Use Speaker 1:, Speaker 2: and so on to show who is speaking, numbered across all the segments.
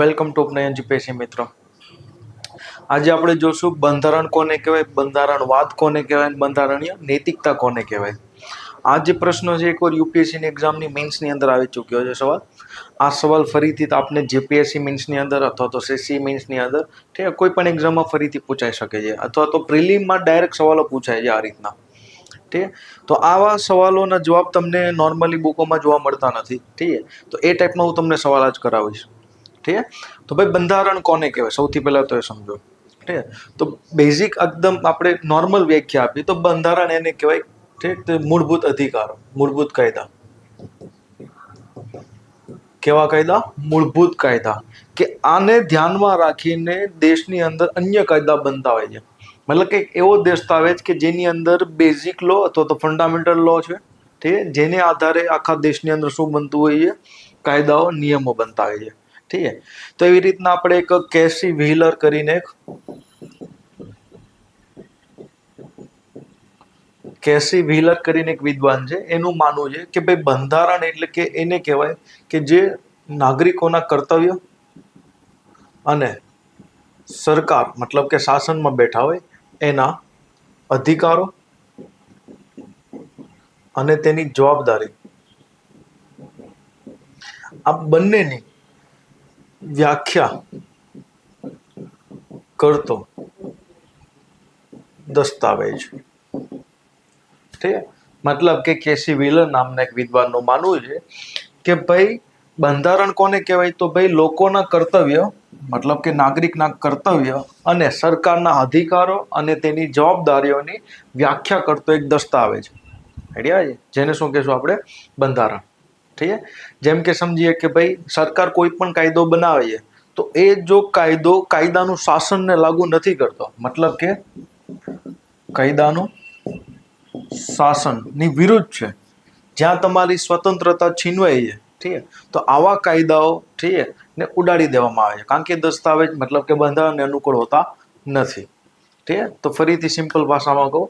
Speaker 1: Welcome to Nayan GPSC મિત્રો. આજે આપણે જોશું બંધારણ કોને કહેવાય, બંધારણવાદ કોને કહેવાય બંધારણીય નૈતિકતા કોને કહેવાય. આ જે પ્રશ્ન છે એકવાર યુપીએસસીની એક્ઝામની મીન્સની અંદર આવી ચૂક્યો છે સવાલ. આ સવાલ ફરીથી આપને જેપીએસસી મીન્સની અંદર અથવા તો સીસી મીન્સની અંદર ઠીક કોઈ પણ એક્ઝામમાં ફરીથી પૂછાઈ શકે છે. અથવા તો પ્રિલિમમાં ડાયરેક્ટ સવાલો પૂછાય છે આ રીતના. ઠીક? તો આવા સવાલોના જવાબ તમને નોર્મલી બુકોમાં જોવા મળતા નથી. ઠીક? તો એ ટાઈપમાં હું તમને સવાલ જ કરાવીશ. ઠીક તો ભાઈ બંધારણ કોને કહેવાય? સૌથી પહેલાં તો એ સમજો. ઠીક તો બેઝિક એકદમ આપણે નોર્મલ વ્યાખ્યા આપી. તો બંધારણ એને કહેવાય ઠીક તે મૂળભૂત અધિકારો, મૂળભૂત કાયદા. કેવા કાયદા? મૂળભૂત કાયદા. કે આને ધ્યાનમાં રાખીને દેશની અંદર અન્ય કાયદા બનતા હોય છે. મતલબ કે એવો દસ્તાવેજ કે જેની અંદર બેઝિક લો અથવા તો ફંડામેન્ટલ લો છે. છે? જેને આધારે આખા દેશની અંદર શું બનતું હોય છે? કાયદાઓ, નિયમો બનતા હોય છે. ઠીક છે? તો એવી રીતના આપણે એક કેસી વ્હીલર કરીને કેસી વ્હીલર કરીને એક વિદ્વાન છે, એનું માનવું છે કે ભાઈ બંધારણ એટલે કે એને કહેવાય કે જે નાગરિકોના કર્તવ્ય અને સરકાર મતલબ કે શાસનમાં બેઠા હોય એના અધિકારો અને તેની જવાબદારી. આ બંનેની વ્યાખ્યા કરતો દસ્તાવેજ. મતલબ કે કેસી વિલન નામના એક વિદ્વાનનું માનવું છે કે ભાઈ બંધારણ કોને કહેવાય? તો ભાઈ લોકોના કર્તવ્ય, મતલબ કે નાગરિકના કર્તવ્ય અને સરકારના અધિકારો અને તેની જવાબદારીઓની વ્યાખ્યા કરતો એક દસ્તાવેજ. આઈડિયા જેને શું કહેશું આપણે? બંધારણ. ઠીક જેમ કે સમજીએ કે ભાઈ સરકાર કોઈ પણ કાયદો બનાવે છે તો એ જો કાયદો, કાયદાનું શાસનને લાગુ નથી કરતો. મતલબ કે કાયદાનું શાસનની વિરુદ્ધ છે. જ્યાં તમારી સ્વતંત્રતા છીનવાઈ છે, ઠીક તો આવા કાયદાઓ, ઠીક ને ઉડાડી દેવામાં આવે છે. કારણ કે દસ્તાવેજ મતલબ કે બંધારણને અનુકૂળ હોતા નથી. ઠીક તો ફરીથી સિમ્પલ ભાષામાં કહું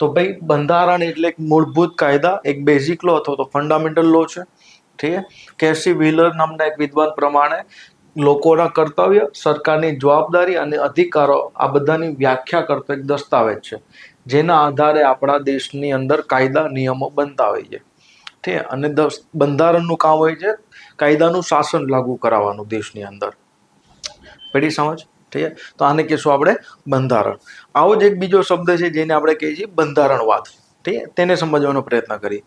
Speaker 1: તો ભાઈ બંધારણ એટલે એક મૂળભૂત કાયદા, એક બેઝિક લો અથવા તો ફંડામેન્ટલ લો છે. ઠીક કેસી વ્હીલર નામના એક વિદ્વાન પ્રમાણે લોકોના કર્તવ્ય, સરકારની જવાબદારી અને અધિકારો આ બધાની વ્યાખ્યા કરતો એક દસ્તાવેજ છે, જેના આધારે આપણા દેશની અંદર કાયદા નિયમો બનતા હોય છે ઠીક? અને બંધારણનું કામ હોય છે, કાયદાનું શાસન લાગુ કરાવવાનું દેશની અંદર. પડી સમજ? ઠીક તો આને કહીશું આપણે બંધારણ. આવો જ એક બીજો શબ્દ છે જેને આપણે કહીએ છીએ બંધારણવાદ. ઠીક તેને સમજવાનો પ્રયત્ન કરીએ.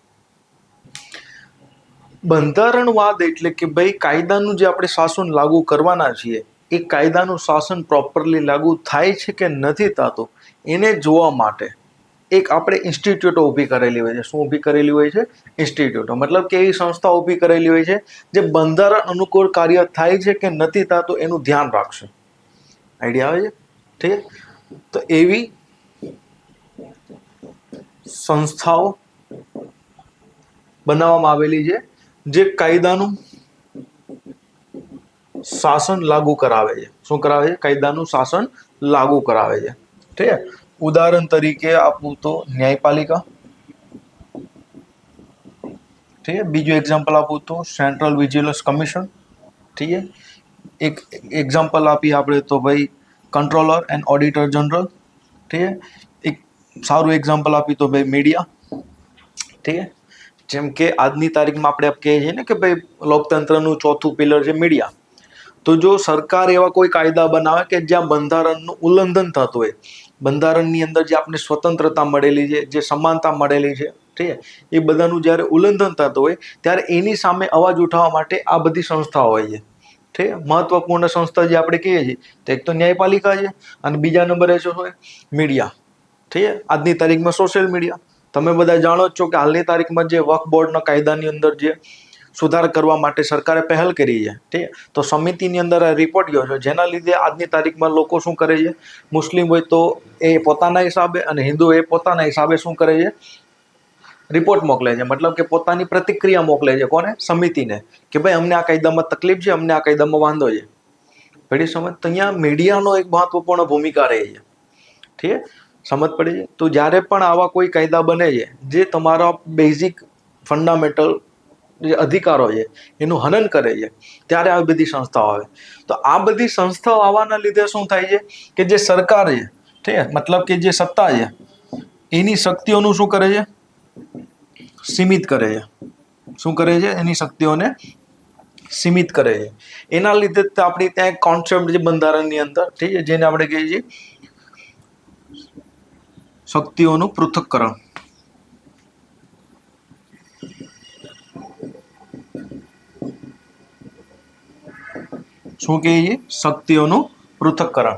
Speaker 1: બંધારણવાદ એટલે કે ભાઈ કાયદાનું જે આપણે શાસન લાગુ કરવાના છીએ, એ કાયદાનું શાસન પ્રોપરલી લાગુ થાય છે કે નથી થતું, એને જોવા માટે એક આપણે ઇન્સ્ટિટ્યૂટો ઊભી કરેલી હોય છે. શું ઊભી કરેલી હોય છે? ઇન્સ્ટિટ્યૂટો મતલબ કે એવી સંસ્થા ઊભી કરેલી હોય છે જે બંધારણ અનુકૂળ કાર્ય થાય છે કે નથી થતું એનું ધ્યાન રાખશે. આઈડિયા આવે છે? ઠીક? તો એવી સંસ્થાઓ બનાવવામાં આવેલી છે જે કાયદાનું શાસન લાગુ કરાવે છે. શું કરાવે છે? કાયદાનું શાસન લાગુ કરાવે છે. ઠીક ઉદાહરણ તરીકે આપું તો ન્યાયપાલિકા. ઠીક બીજું એક્ઝામ્પલ આપું તો સેન્ટ્રલ વિજિલન્સ કમિશન ઠીક એક એક્ઝામ્પલ આપીએ આપણે તો ભાઈ કંટ્રોલર એન્ડ ઓડિટર જનરલ ઠીક એક સારું એક્ઝામ્પલ આપી તો ભાઈ મીડિયા ઠીક જેમ કે આજની તારીખમાં આપણે કહીએ છીએ ને કે ભાઈ લોકતંત્રનું ચોથું પિલર છે મીડિયા તો જો સરકાર એવા કોઈ કાયદા બનાવે કે જ્યાં બંધારણનું ઉલ્લંઘન થતું હોય, બંધારણની અંદર જે આપણે સ્વતંત્રતા મળેલી છે, જે સમાનતા મળેલી છે, ઠીક એ બધાનું જ્યારે ઉલ્લંઘન થતું હોય, ત્યારે એની સામે અવાજ ઉઠાવવા માટે આ બધી સંસ્થાઓ હોય છે. ઠીક મહત્વપૂર્ણ સંસ્થા જે આપણે કહીએ છીએ, તો એક તો ન્યાયપાલિકા છે અને બીજા નંબરે શું હોય? મીડિયા ઠીક આજની તારીખમાં સોશિયલ મીડિયા તમે બધા જાણો છો કે હાલની તારીખમાં જે વક્ફ બોર્ડના કાયદાની અંદર જે સુધાર કરવા માટે સરકારે પહેલ કરી છે, ઠીક? તો સમિતિની અંદર આ રિપોર્ટ ગયો છે. જેના લીધે આજની તારીખમાં લોકો શું કરે છે? મુસ્લિમ હોય તો એ પોતાના હિસાબે અને હિન્દુ એ પોતાના હિસાબે શું કરે છે? રિપોર્ટ મોકલે છે. મતલબ કે પોતાની પ્રતિક્રિયા મોકલે છે કોને? સમિતિને. કે ભાઈ, અમને આ કાયદામાં તકલીફ છે, અમને આ કાયદામાં વાંધો છે. પેઢી સમજ, તો અહીંયા મીડિયાનો એક મહત્વપૂર્ણ ભૂમિકા રહે છે. ઠીક? સમજ પડી છે તો જ્યારે પણ આવા કોઈ કાયદા બને છે, જે તમારા બેઝિક ફંડામેન્ટલ જે અધિકારો છે, એનું હનન કરે છે, ત્યારે આવી બધી સંસ્થાઓ આવે. તો આ બધી સંસ્થાઓ આવવાના લીધે શું થાય છે કે જે સરકાર છે, ઠીક મતલબ કે જે સત્તા છે, એની શક્તિઓનું શું કરે છે? સીમિત કરે છે. શું કરે છે? એની શક્તિઓને સીમિત કરે છે. એના લીધે આપણી ત્યાં એક કોન્સેપ્ટ છે બંધારણની અંદર, ઠીક છે? જેને આપણે કહીએ છીએ શક્તિઓનું પૃથક્કરણ શું કહીએ છીએ શક્તિઓનું પૃથક્કરણ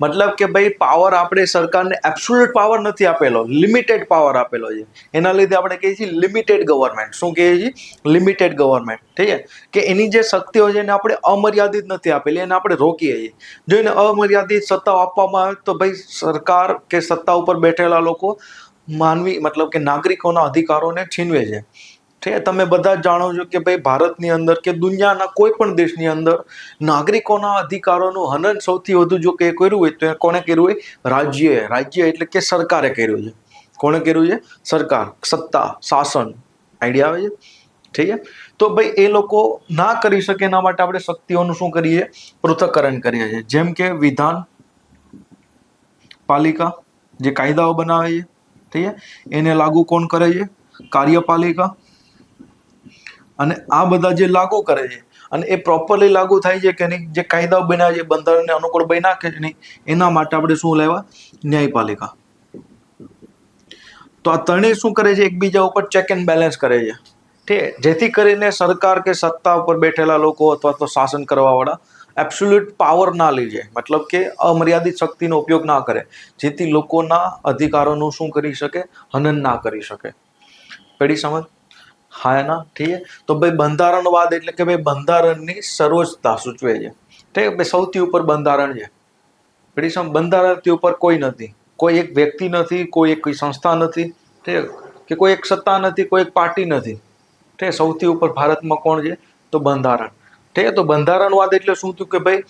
Speaker 1: મતલબ કે ભાઈ પાવર આપણે સરકારને એબ્સોલ્યુટ પાવર નથી આપેલો લિમિટેડ પાવર આપેલો છે. એના લીધે આપણે કહીએ છીએ લિમિટેડ ગવર્મેન્ટ શું કહીએ છીએ? લિમિટેડ ગવર્મેન્ટ ઠીક છે? કે એની જે શક્તિઓ છે એને આપણે અમર્યાદિત નથી આપેલી, એને આપણે રોકીએ છીએ. જો એને અમર્યાદિત સત્તાઓ આપવામાં આવે તો ભાઈ સરકાર કે સત્તા ઉપર બેઠેલા લોકો માનવી, મતલબ કે નાગરિકોના અધિકારોને છીનવે છે. છે? તમે બધા જાણો છો કે ભાઈ ભારતની અંદર કે દુનિયાના કોઈ પણ દેશની અંદર નાગરિકોના અધિકારોનું હનન સૌથી વધુ જો કે કર્યું હોય તો કોણે કર્યું હોય? રાજ્યએ. રાજ્ય એટલે કે સરકારે કર્યું છે. કોણે કર્યું છે? સરકાર. સત્તા. શાસન. આઈડિયા આવે છે? ઠીક છે? તો ભાઈ એ લોકો ના કરી શકે એના માટે આપણે શક્તિઓનું શું કરીએ? પૃથક્કરણ કરીએ છીએ. જેમ કે વિધાન પાલિકા જે કાયદાઓ બનાવે છે. ઠીક છે? એને લાગુ કોણ કરે છે? કાર્યપાલિકા. અને આ બધા જે લાગુ કરે છે, અને એ પ્રોપરલી લાગુ થાય છે કે નહીં, જે કાયદાઓ બન્યા છે, બંધારણને અનુકૂળ બન્યા કે નહીં, એના માટે આપણે શું લેવા ન્યાયપાલિકા. તો આ ત્રણેય શું કરે છે? એકબીજા ઉપર ચેક એન્ડ બેલેન્સ કરે છે. ઠીક જેથી કરીને સરકાર કે સત્તા ઉપર બેઠેલા લોકો અથવા તો શાસન કરવાવાળા એબ્સોલ્યુટ પાવર ના લીજે મતલબ કે અમર્યાદિત શક્તિનો ઉપયોગ ના કરે. જેથી લોકોના અધિકારોનું શું કરી શકે? હનન ના કરી શકે. પેઢી સમજ? હા એના ઠીક તો ભાઈ બંધારણવાદ એટલે કે ભાઈ બંધારણની સર્વોચ્ચતા સૂચવે છે. ઠીક ભાઈ સૌથી ઉપર બંધારણ છે. સમ બંધારણથી ઉપર કોઈ નથી. કોઈ એક વ્યક્તિ નથી, કોઈ એક સંસ્થા નથી. ઠીક કે કોઈ એક સત્તા નથી, કોઈ એક પાર્ટી નથી. ઠીક સૌથી ઉપર ભારતમાં કોણ છે? તો બંધારણ. ઠીક તો બંધારણવાદ એટલે શું થયું કે ભાઈ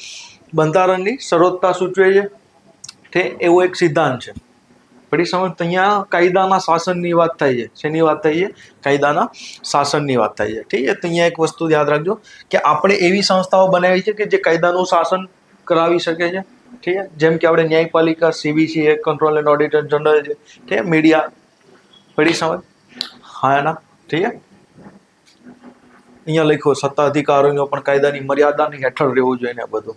Speaker 1: બંધારણની સર્વોચ્ચતા સૂચવે છે? ઠીક એવો એક સિદ્ધાંત છે. પડી સમજ અહીંયા કાયદાના શાસનની વાત થાય છે. શેની વાત થાય છે? કાયદાના શાસનની વાત થાય છે. ઠીક છે? તો અહીંયા એક વસ્તુ યાદ રાખજો કે આપણે એવી સંસ્થાઓ બનાવી છે કે જે કાયદાનું શાસન કરાવી શકે છે. ઠીક છે? જેમ કે આપણે ન્યાયપાલિકા, સીબીસી એ કંટ્રોલ એન્ડ ઓડિટર જનરલ છે. ઠીક છે? મીડિયા પડી સમજ? હા, એના. ઠીક છે? અહીંયા લખ્યો સત્તા અધિકારીઓ પણ કાયદાની મર્યાદાની હેઠળ રહેવું જોઈએ ને બધું.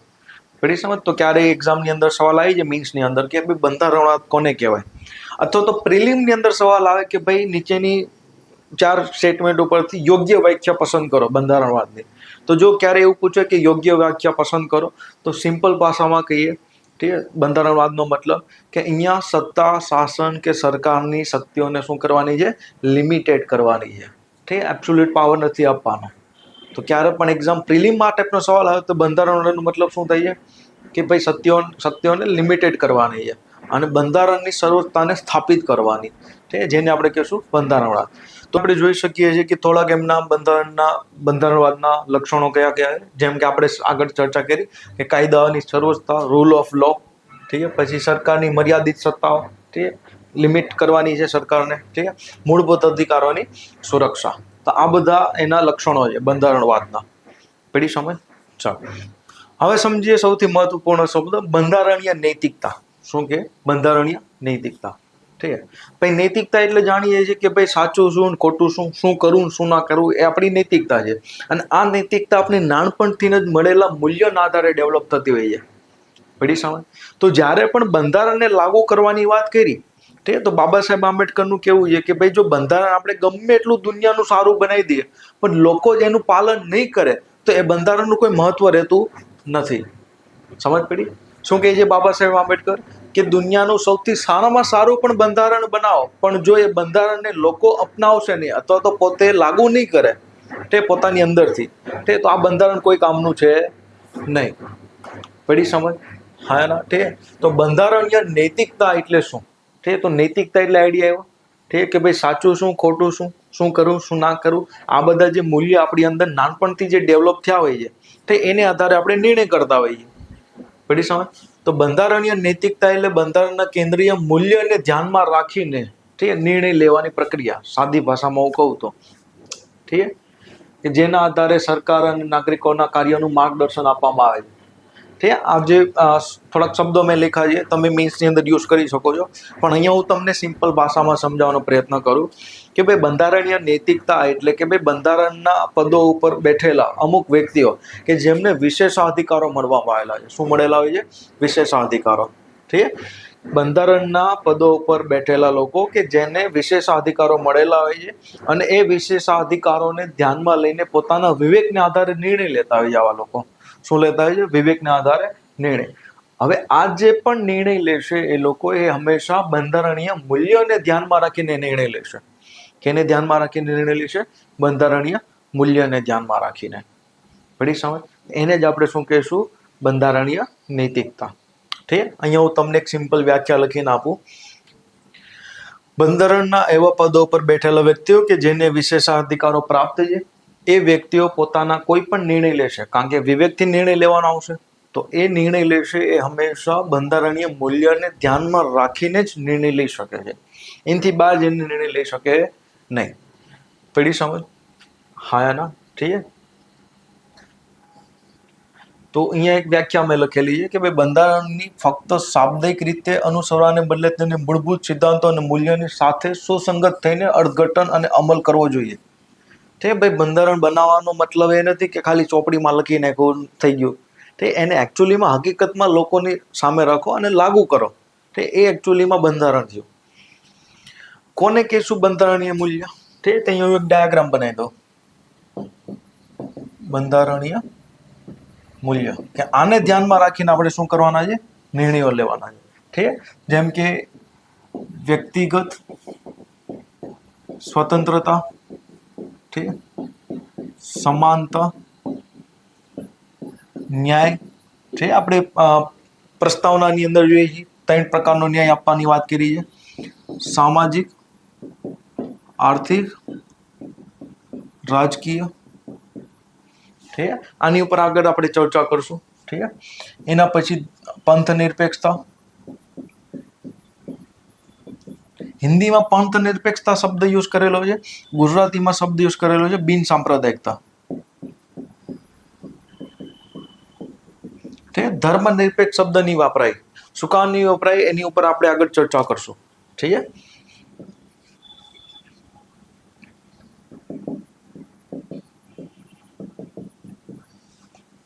Speaker 1: પડી સમજ તો ક્યારેય એક્ઝામની અંદર સવાલ આવી જાય મીન્સની અંદર કે ભાઈ બંધારણવાદ કોને કહેવાય? અથવા તો પ્રિલિમની અંદર સવાલ આવે કે ભાઈ નીચેની ચાર સ્ટેટમેન્ટ ઉપરથી યોગ્ય વ્યાખ્યા પસંદ કરો બંધારણવાદની તો જો ક્યારે એવું પૂછે કે યોગ્ય વ્યાખ્યા પસંદ કરો, તો સિમ્પલ ભાષામાં કહીએ, ઠીક બંધારણવાદનો મતલબ કે અહીંયા સત્તા, શાસન કે સરકારની શક્તિઓને શું કરવાની છે? લિમિટેડ કરવાની છે. ઠીક એબ્સોલ્યુટ પાવર નથી આપવાનો. તો ક્યારે પણ એક્ઝામ પ્રિલિમ આ ટાઈપનો સવાલ આવે તો બંધારણનો મતલબ શું થાય છે? કે ભાઈ સત્યો સત્યોને લિમિટેડ કરવાની છે અને બંધારણની સર્વોચ્ચતાને સ્થાપિત કરવાની છે જેને આપણે કહીશું બંધારણવાદ. તો આપણે જોઈ શકીએ છીએ કે થોડાક એમના બંધારણના બંધારણવાદના લક્ષણો કયા કયા જેમ કે આપણે આગળ ચર્ચા કરી કે કાયદાની સર્વોચ્ચતા રૂલ ઓફ લો ઠીક છે? પછી સરકારની મર્યાદિત સત્તાઓ, ઠીક લિમિટ કરવાની છે સરકારને, ઠીક છે? મૂળભૂત અધિકારોની સુરક્ષા. તો આ બધા એના લક્ષણો છે બંધારણવાદના પેઢી સમજ? ચાલો. હવે સમજીએ સૌથી મહત્વપૂર્ણ શબ્દ, બંધારણીય નૈતિકતા. શું કે? બંધારણીય નૈતિકતા. ઠીક ભાઈ નૈતિકતા એટલે જાણીએ છીએ કે ભાઈ સાચું શું ને ખોટું શું શું કરવું શું ના કરવું, એ આપણી નૈતિકતા છે. અને આ નૈતિકતા આપણી નાનપણથી જ મળેલા મૂલ્યોના આધારે ડેવલપ થતી હોય છે. પડી સમજ? તો જ્યારે પણ બંધારણને લાગુ કરવાની વાત કરી ઠીક તો બાબા સાહેબ આંબેડકરનું કેવું છે કે ભાઈ જો બંધારણ આપણે ગમે એટલું દુનિયાનું સારું બનાવી દઈએ, પણ લોકો જ એનું પાલન નહીં કરે, તો એ બંધારણનું કોઈ મહત્વ રહેતું નથી. સમજ પડી? શું કહે છે બાબા સાહેબ આંબેડકર? કે દુનિયાનું સૌથી સારામાં સારું પણ બંધારણ બનાવો, પણ જો એ બંધારણને લોકો અપનાવશે નહીં, અથવા તો પોતે લાગુ નહીં કરે, તે પોતાની અંદરથી, તે તો આ બંધારણ કોઈ કામનું છે નહીં. પડી સમજ? હા, ના, તે તો બંધારણીય નૈતિકતા એટલે શું? ઠીક તો નૈતિકતા એટલે આઈડિયા આવ્યો ઠીક કે ભાઈ સાચું શું, ખોટું શું શું કરવું શું ના કરવું આ બધા જે મૂલ્ય આપણી અંદર નાનપણથી જે ડેવલપ થયા હોય છે તે એને આધારે આપણે નિર્ણય કરતા હોઈએ પડી સમજ? તો બંધારણીય નૈતિકતા એટલે બંધારણના કેન્દ્રીય મૂલ્યને ધ્યાનમાં રાખીને ઠીક નિર્ણય લેવાની પ્રક્રિયા. સાદી ભાષામાં હું કહું તો. ઠીક કે જેના આધારે સરકાર અને નાગરિકોના કાર્યનું માર્ગદર્શન આપવામાં આવે છે. છે. આ જે થોડાક શબ્દો મેં લખ્યા છે, તમે મીન્સની અંદર યુઝ કરી શકો છો. પણ અહીંયા હું તમને સિમ્પલ ભાષામાં સમજાવવાનો પ્રયત્ન કરું કે ભાઈ બંધારણીય નૈતિકતા એટલે કે ભાઈ બંધારણના પદો ઉપર બેઠેલા અમુક વ્યક્તિઓ કે જેમને વિશેષાધિકારો મળવામાં આવેલા છે. શું મળેલા હોય છે? વિશેષાધિકારો. ઠીક? બંધારણના પદો ઉપર બેઠેલા લોકો કે જેને વિશેષાધિકારો મળેલા હોય છે અને એ વિશેષાધિકારોને ધ્યાનમાં લઈને પોતાના વિવેકને આધારે નિર્ણય લેતા હોય છે આવા લોકો. શું લેતા હોય છે? વિવેકના આધારે નિર્ણય. હવે આ જે પણ નિર્ણય લેશે એ લોકો એ હંમેશા બંધારણીય મૂલ્યોને ધ્યાનમાં રાખીને નિર્ણય લેશે. કેને ધ્યાનમાં રાખીને નિર્ણય લેશે? બંધારણીય મૂલ્યને ધ્યાનમાં રાખીને. પડી સમજ? એને જ આપણે શું કહીશું? બંધારણીય નૈતિકતા. ઠીક? અહીંયા હું તમને એક સિમ્પલ વ્યાખ્યા લખીને આપું. બંધારણના એવા પદો પર બેઠેલા વ્યક્તિઓ કે જેને વિશેષાધિકારો પ્રાપ્ત છે? એ વ્યક્તિઓ પોતાના કોઈ પણ નિર્ણય લેશે, કારણ કે વિવેકથી નિર્ણય લેવાનો આવશે, તો એ નિર્ણય લેશે એ હંમેશા બંધારણીય મૂલ્યને ધ્યાનમાં રાખીને જ નિર્ણય લઈ શકે છે. એનાથી બહાર જઈને નિર્ણય લઈ શકે નહીં. પડી સમજ? હા યા ના? ઠીક તો અહીંયા એક વ્યાખ્યા મેં લખેલી છે કે ભાઈ બંધારણની ફક્ત શાબ્દિક રીતે અનુસરવાને બદલે તેને મૂળભૂત સિદ્ધાંતો અને મૂલ્યોની સાથે સુસંગત થઈને અર્થઘટન અને અમલ કરવો જોઈએ. તે ભાઈ બંધારણ બનાવવાનો મતલબ એ નથી કે ખાલી ચોપડીમાં લખી નાખ્યું થઈ ગયું. તે એને એકચ્યુઅલીમાં હકીકતમાં લોકોની સામે રાખો અને લાગુ કરો. તે એ એકચ્યુઅલીમાં બંધારણ થયું. કોને કહેશું બંધારણીય મૂલ્ય? તે અહીંયા એક ડાયાગ્રામ બનાવી દો બંધારણીય મૂલ્ય. કે આને ધ્યાનમાં રાખીને આપણે શું કરવાના છે? નિર્ણયો લેવાના છે. ઠીક? જેમ કે વ્યક્તિગત સ્વતંત્રતા છે? સમાનતા ન્યાય છે આપણે પ્રસ્તાવનાની અંદર જોઈએ છીએ ત્રણ પ્રકારનો ન્યાય આપવાની વાત કરી છે સામાજિક આર્થિક રાજકીય ઠીક? આની ઉપર આગળ આપણે ચર્ચા કરશું ઠીક? એના પછી પંથ નિરપેક્ષતા હિન્દીમાં પંથ નિરપેક્ષતા શબ્દ યુઝ કરેલો છે, ગુજરાતીમાં શબ્દ યુઝ કરેલો છે, બિન સાંપ્રદાયિકતા? ધર્મ નિરપેક્ષ શબ્દ નહીં વાપરાય. શું નહીં વપરાય? એની ઉપર આપણે આગળ ચર્ચા કરશું. ઠીક છે?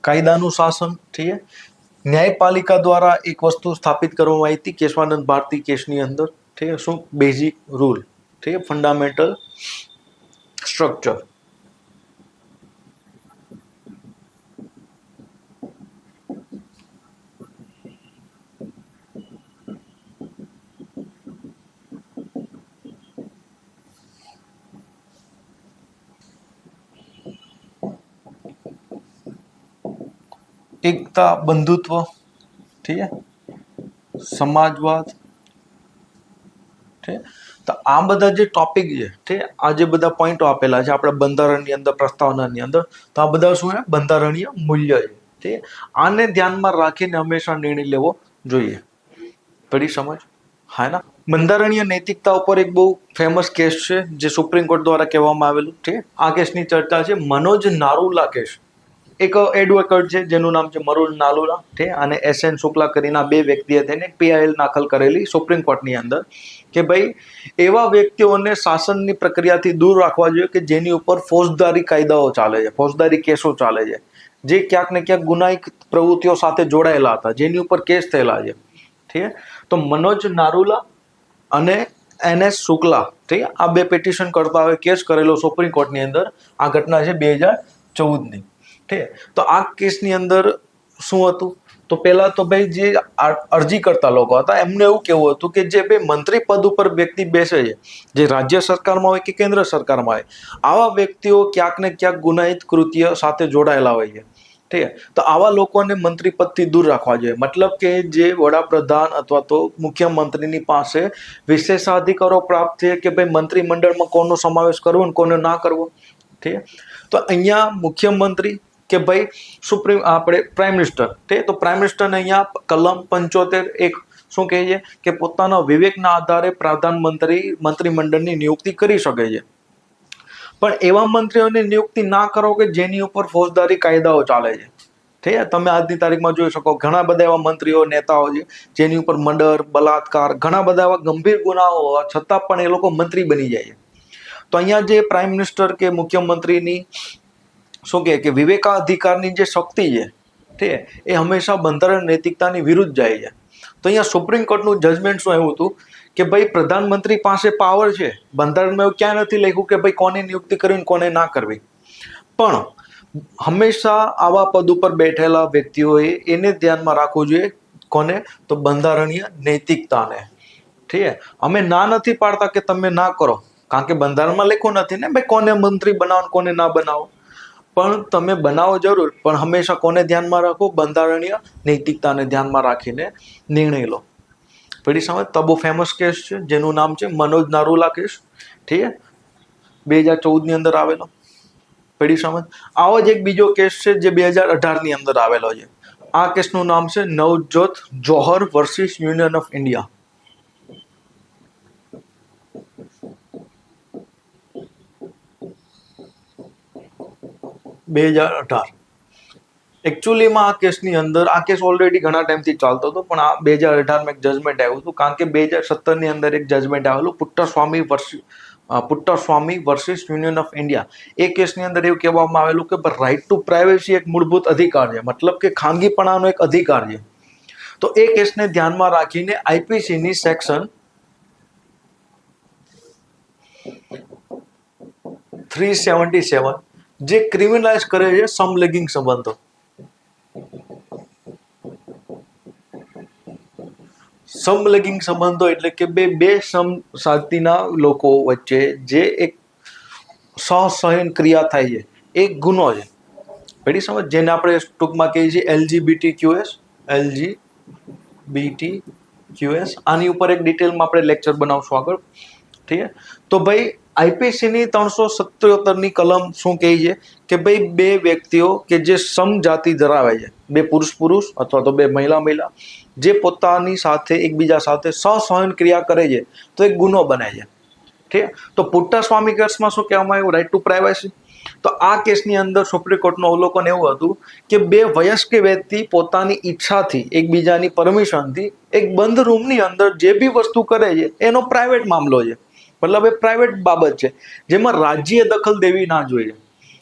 Speaker 1: કાયદાનું શાસન, ઠીક છે? ન્યાયપાલિકા દ્વારા એક વસ્તુ સ્થાપિત કરવામાં આવી હતી, કેશવાનંદ ભારતી કેસની અંદર. ઠીક શું? બેઝિક રૂલ ઠીક ફંડામેન્ટલ સ્ટ્રક્ચર એકતા બંધુત્વ ઠીક સમાજવાદ? તો આ બધા જે ટોપિક છે, ઠીક? આ જે બધા પોઈન્ટો આપેલા છે, આપણા બંધારણની અંદર, પ્રસ્તાવનાની અંદર, તો આ બધા શું છે? બંધારણીય મૂલ્ય છે, ઠીક? આને ધ્યાનમાં રાખીને હંમેશા નિર્ણય લેવો જોઈએ. પડી સમજ? હા ના? બંધારણીય નૈતિકતા ઉપર એક બહુ ફેમસ કેસ છે, જે સુપ્રીમ કોર્ટ દ્વારા કહેવામાં આવેલું છે આ કેસની ચર્ચા છે, મનોજ નારુલા કેસ એક એડવોકેટ છે, જેનું નામ છે મરુલ નાલુરા છે. અને એસ એન શુક્લા કરીને બે વ્યક્તિએ થઈને પીઆઈએલ દાખલ કરેલી સુપ્રીમ કોર્ટની અંદર. કે ભાઈ, એવા વ્યક્તિઓને શાસનની પ્રક્રિયાથી દૂર રાખવા જોઈએ કે જેની ઉપર ફોજદારી કાયદાઓ ચાલે છે, ફોજદારી કેસો ચાલે છે. જે ક્યાંક ને ક્યાંક ગુનાહિત પ્રવૃત્તિઓ સાથે જોડાયેલા હતા, જેની ઉપર કેસ થયેલા છે. ઠીક તો મનોજ નારુલા અને એન એસ શુક્લા, ઠીક આ બે પિટિશન કરતા હવે કેસ કરેલો સુપ્રીમ કોર્ટની અંદર. આ ઘટના છે બે હજાર ચૌદની. ઠીક તો આ કેસની અંદર શું હતું? તો પહેલાં તો ભાઈ જે અરજી કરતા લોકો હતા, એમને એવું કેવું હતું કે જે ભાઈ મંત્રી પદ ઉપર વ્યક્તિ બેસે છે, જે રાજ્ય સરકારમાં હોય કે કેન્દ્ર સરકારમાં હોય, આવા વ્યક્તિઓ ક્યાંક ને ક્યાંક ગુનાહિત કૃત્ય સાથે જોડાયેલા હોય છે. ઠીક તો આવા લોકોને મંત્રી પદથી દૂર રાખવા જોઈએ. મતલબ કે જે વડાપ્રધાન અથવા તો મુખ્યમંત્રીની પાસે વિશેષાધિકારો પ્રાપ્ત છે કે ભાઈ મંત્રીમંડળમાં કોનો સમાવેશ કરવો ને કોનો ના કરવો? ઠીક તો અહીંયા મુખ્યમંત્રી કે ભાઈ સુપ્રીમ, આપણે પ્રાઇમ મિનિસ્ટર. ઠીક તો પ્રાઇમ મિનિસ્ટરને અહીંયા કલમ પંચોતેર એક શું કહે છે? કે પોતાના વિવેકના આધારે પ્રધાનમંત્રી મંત્રીમંડળની નિયુક્તિ કરી શકે છે. પણ એવા મંત્રીઓની નિયુક્તિ ના કરો કે જેની ઉપર ફોજદારી કાયદાઓ ચાલે છે. ઠીક તમે આજની તારીખમાં જોઈ શકો, ઘણા બધા એવા મંત્રીઓ, નેતાઓ છે, જેની ઉપર મર્ડર બલાત્કાર, ઘણા બધા એવા ગંભીર ગુનાઓ હોવા છતાં પણ એ લોકો મંત્રી બની જાય છે. તો અહીંયા જે પ્રાઇમ મિનિસ્ટર કે મુખ્યમંત્રીની શું કહે કે વિવેકાધિકારની જે શક્તિ છે, ઠીક એ હંમેશા બંધારણ નૈતિકતાની વિરુદ્ધ જાય છે. તો અહીંયા સુપ્રીમ કોર્ટનું જજમેન્ટ શું એવું હતું? કે ભાઈ પ્રધાનમંત્રી પાસે પાવર છે, બંધારણમાં એવું ક્યાં નથી લખ્યું કે ભાઈ કોની નિયુક્તિ કરવી કોને ના કરવી. પણ હંમેશા આવા પદ ઉપર બેઠેલા વ્યક્તિઓએ એને ધ્યાનમાં રાખવું જોઈએ કોને? તો બંધારણીય નૈતિકતાને. ઠીક અમે ના નથી પાડતા કે તમે ના કરો. કારણ કે બંધારણમાં લખ્યું નથી ને, ભાઈ કોને મંત્રી બનાવો કોને ના બનાવો? પણ તમે બનાવો જરૂર, પણ હંમેશા કોને ધ્યાનમાં રાખો? બંધારણીય નૈતિકતાને ધ્યાનમાં રાખીને નિર્ણય લો. પેઢી સમજ તબો ફેમસ કેસ છે, જેનું નામ છે મનોજ નારુલા કેસ ઠીક બે હજાર ચૌદની અંદર આવેલો. પેઢી સમજ આવો જ એક બીજો કેસ છે, જે બે હજાર અઢારની અંદર આવેલો છે. આ કેસનું નામ છે Navjot Johar versus Union of India બે હજાર અઢાર. એકચ્યુઅલીમાં આ કેસની અંદર, આ કેસ ઓલરેડી ઘણા ટાઈમથી ચાલતો હતો, પણ આ બે હજાર અઢારમાં એક જજમેન્ટ આવ્યું હતું, કારણ કે બે હજાર સત્તરની અંદર એક જજમેન્ટ આવેલું, પુટ્ટસ્વામી વર્ષ Puttaswamy versus Union of India એ કેસની અંદર એવું કહેવામાં આવેલું કે રાઇટ ટુ પ્રાઇવેસી એક મૂળભૂત અધિકાર છે, મતલબ કે ખાનગીપણાનો એક અધિકાર છે. તો એ કેસને ધ્યાનમાં રાખીને આઈપીસીની સેક્શન થ્રી સેવન્ટી સેવન જે ક્રિમિનલાઇઝ કરે છે સમલિંગિંગ સંબંધો. સમલેગિંગ સંબંધો એટલે કે બે બે સમ જાતિના લોકો વચ્ચે જે એક સહસહન ક્રિયા થાય છે, એક ગુનો છે. પેઢી સમજ? જેને આપણે ટૂંકમાં કહીએ છીએ LGBT QS LG BT QS આની ઉપર એક ડિટેલમાં આપણે લેક્ચર બનાવશું આગળ. ઠીક છે? તો ભાઈ આઈપીસીની ત્રણસો સત્યોતરની કલમ શું કહે છે? કે ભાઈ બે વ્યક્તિઓ કે જે સમજાતિ ધરાવે છે. બે પુરુષ પુરુષ અથવા તો બે મહિલા મહિલા જે પોતાની સાથે એકબીજા સાથે સહસહન ક્રિયા કરે છે, તો એક ગુનો બને છે. ઠીક? તો પુટ્ટા સ્વામી કેસમાં શું કહેવામાં આવ્યું? રાઇટ ટુ પ્રાઇવસી તો આ કેસની અંદર સુપ્રીમ કોર્ટનું અવલોકન એવું હતું કે બે વયસ્ક વ્યક્તિ પોતાની ઈચ્છાથી એકબીજાની પરમિશનથી એક બંધ રૂમની અંદર જે બી વસ્તુ કરે છે, એનો પ્રાઇવેટ મામલો છે. મતલબ એ પ્રાઇવેટ બાબત છે. જેમાં રાજ્ય દખલ દેવી ના જોઈએ.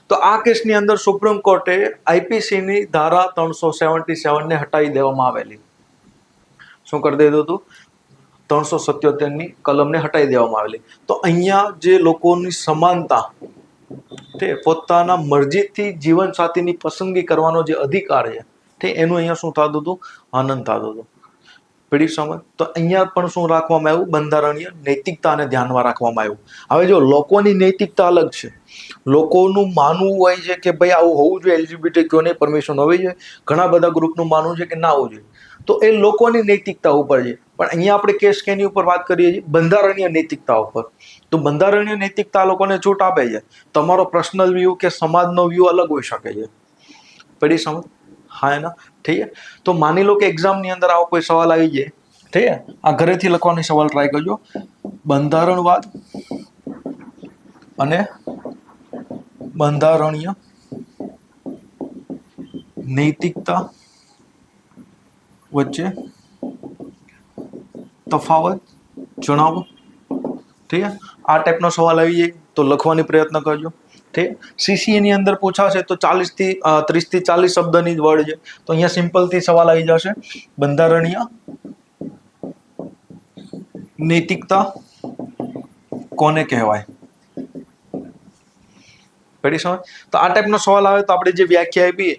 Speaker 1: તો આ કેસની અંદર સુપ્રીમ કોર્ટે આઈપીસીની ધારા ત્રણસો સેવન્ટી સેવનને હટાવી દેવામાં આવેલી. શું કરી દીધું હતું? ત્રણસો સત્યોતેરની કલમને હટાવી દેવામાં આવેલી. તો અહીંયા જે લોકોની સમાનતા તે પોતાના મરજીથી જીવનસાથીની પસંદગી કરવાનો જે અધિકાર છે, તે એનું અહીંયા શું થતું હતું? આનંદ થતો હતો. પેઢી સમજ તો અહીંયા પણ શું રાખવામાં આવ્યું? બંધારણીય નૈતિકતાને ધ્યાનમાં રાખવામાં આવ્યું. હવે જો લોકોની નૈતિકતા અલગ છે, લોકોનું માનવું હોય છે કે ભાઈ આવું હોવું જોઈએ, એલજીબીટી ક્યુને પરમિશન હોવી જોઈએ, ઘણા બધા ગ્રુપનું માનવું છે કે ના હોવું જોઈએ. તો એ લોકોની નૈતિકતા ઉપર છે. પણ અહીંયા આપણે કેસ કેની ઉપર વાત કરીએ છીએ? બંધારણીય નૈતિકતા ઉપર. તો બંધારણીય નૈતિકતા લોકોને છૂટ આપે છે. તમારો પર્સનલ વ્યૂ કે સમાજનો વ્યૂ અલગ હોઈ શકે છે. પેઢી સમજ હા, એના. ઠીક તો માની લો કે એક્ઝામની અંદર આવો કોઈ સવાલ આવી જાય. ઠીક આ ઘરેથી લખવાની સવાલ ટ્રાય કરજો. બંધારણવાદ અને બંધારણીય નૈતિકતા વચ્ચે તફાવત જણાવો. ઠીક આ ટાઈપનો સવાલ આવી જાય, તો લખવાની પ્રયત્ન કરજો. ઠીક સીસીએ ની અંદર પૂછાશે તો ચાલીસથી ત્રીસથી ચાલીસ શબ્દની જ વર્ડ છે. તો અહીંયા સિમ્પલથી સવાલ આવી જશે. બંધારણીય નૈતિકતા કોને કહેવાય? કરી સમજ તો આ ટાઈપનો સવાલ આવે તો આપણે જે વ્યાખ્યા આપીએ,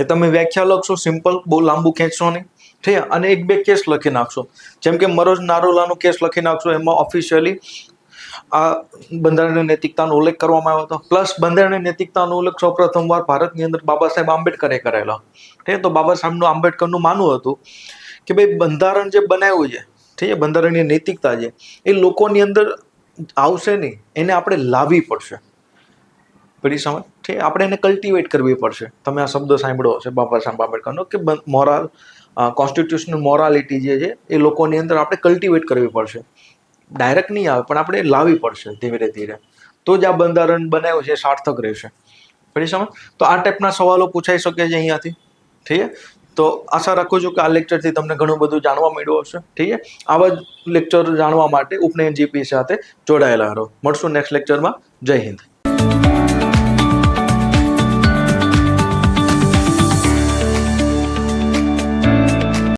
Speaker 1: એ તમે વ્યાખ્યા લખશો. સિમ્પલ બહુ લાંબુ ખેંચશો નહીં. ઠીક? અને એક બે કેસ લખી નાખશો. જેમ કે મરોજ નારોલાનો કેસ લખી નાખશો. એમાં ઓફિશિયલી આ બંધારણીય નૈતિકતાનો ઉલ્લેખ કરવામાં આવ્યો હતો. પ્લસ બંધારણીય નૈતિકતાનો ઉલ્લેખ સૌપ્રથમ વાર ભારતની અંદર બાબા સાહેબ આંબેડકરે કરેલો. ઠીક તો બાબા સાહેબનું આંબેડકરનું માનવું હતું કે ભાઈ બંધારણ જે બનાવ્યું છે, ઠીક છે? બંધારણીય નૈતિકતા છે એ લોકોની અંદર આવશે નહીં. એને આપણે લાવવી પડશે. પડી સમજ? ઠીક આપણે એને કલ્ટિવેટ કરવી પડશે. તમે આ શબ્દ સાંભળો છે બાબા સાહેબ આંબેડકરનો કે મોરાલ કોન્સ્ટિટ્યુશનલ મોરાલિટી જે છે, એ લોકોની અંદર આપણે કલ્ટિવેટ કરવી પડશે. ડાયરેક્ટ નહીં આવે, પણ આપણે લાવવી પડશે ધીરે ધીરે. તો જ આ બંધારણ બનાવ્યું છે, સાર્થક રહેશે. પડી સમજ? તો આ ટાઈપના સવાલો પૂછાઈ શકે છે અહીંયાથી. ઠીક તો આશા રાખું છું કે આ લેક્ચરથી તમને ઘણું બધું જાણવા મળ્યું હશે. ઠીક છે? આવા જ લેક્ચર જાણવા માટે ઉપનયન જીપી સાથે જોડાયેલા રહો. મળશું નેક્સ્ટ લેક્ચરમાં જય હિન્દ.